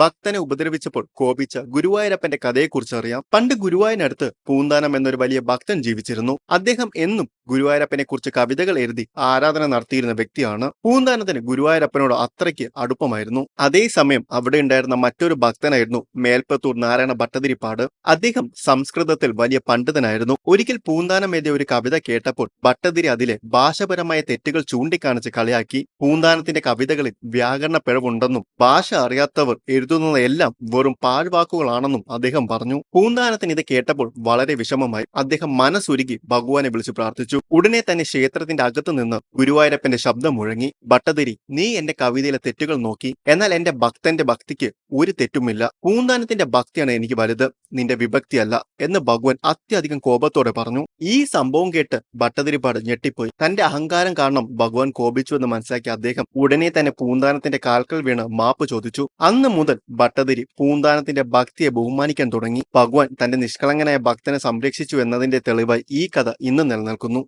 ഭക്തനെ ഉപദ്രവിച്ചപ്പോൾ കോപിച്ച ഗുരുവായൂരപ്പന്റെ കഥയെക്കുറിച്ച് അറിയാം പണ്ട് ഗുരുവായൂരിനടുത്ത് പൂന്താനം എന്നൊരു വലിയ ഭക്തൻ ജീവിച്ചിരുന്നു. അദ്ദേഹം എന്നും ഗുരുവായൂരപ്പനെ കുറിച്ച് കവിതകൾ എഴുതി ആരാധന നടത്തിയിരുന്ന വ്യക്തിയാണ്. പൂന്താനത്തിന് ഗുരുവായൂരപ്പനോട് അത്രയ്ക്ക് അടുപ്പമായിരുന്നു. അതേസമയം അവിടെ ഉണ്ടായിരുന്ന മറ്റൊരു ഭക്തനായിരുന്നു മേൽപ്പത്തൂർ നാരായണ ഭട്ടതിരിപ്പാട്. അദ്ദേഹം സംസ്കൃതത്തിൽ വലിയ പണ്ഡിതനായിരുന്നു. ഒരിക്കൽ പൂന്താനം എഴുതിയ ഒരു കവിത കേട്ടപ്പോൾ ഭട്ടതിരി അതിലെ ഭാഷപരമായ തെറ്റുകൾ ചൂണ്ടിക്കാണിച്ച് കളിയാക്കി. പൂന്താനത്തിന്റെ കവിതകളിൽ വ്യാകരണ പിഴവുണ്ടെന്നും ഭാഷ അറിയാത്തവർ എഴുതുന്നതെല്ലാം വെറും പാഴ്വാക്കുകളാണെന്നും അദ്ദേഹം പറഞ്ഞു. പൂന്താനത്തിന് ഇത് കേട്ടപ്പോൾ വളരെ വിഷമമായി. അദ്ദേഹം മനസ്സുരുകി ഭഗവാനെ വിളിച്ചു പ്രാർത്ഥിച്ചു. ഉടനെ തന്നെ ക്ഷേത്രത്തിന്റെ അകത്തു നിന്ന് ഗുരുവായൂരപ്പന്റെ ശബ്ദം മുഴങ്ങി ഭട്ടതിരി നീ എന്റെ കവിതയിലെ തെറ്റുകൾ നോക്കി. എന്നാൽ എന്റെ ഭക്തന്റെ ഭക്തിക്ക് ഒരു തെറ്റുമില്ല. പൂന്താനത്തിന്റെ ഭക്തിയാണ് എനിക്ക് വലുത്. നിന്റെ വിഭക്തിയല്ല എന്ന് ഭഗവാൻ അത്യധികം കോപത്തോടെ പറഞ്ഞു. ഈ സംഭവം കേട്ട് ഭട്ടതിരിപ്പാട് ഞെട്ടിപ്പോയി. തന്റെ അഹങ്കാരം കാരണം ഭഗവാൻ കോപിച്ചു എന്ന് മനസ്സിലാക്കിയ അദ്ദേഹം ഉടനെ തന്നെ പൂന്താനത്തിന്റെ കാൽക്കൽ വീണ് മാപ്പ് ചോദിച്ചു. അന്ന് മുതൽ ഭട്ടതിരി പൂന്താനത്തിന്റെ ഭക്തിയെ ബഹുമാനിക്കാൻ തുടങ്ങി. ഭഗവാൻ തന്റെ നിഷ്കളങ്കനായ ഭക്തനെ സംരക്ഷിച്ചു എന്നതിന്റെ തെളിവായി ഈ കഥ ഇന്ന് നിലനിൽക്കുന്നു.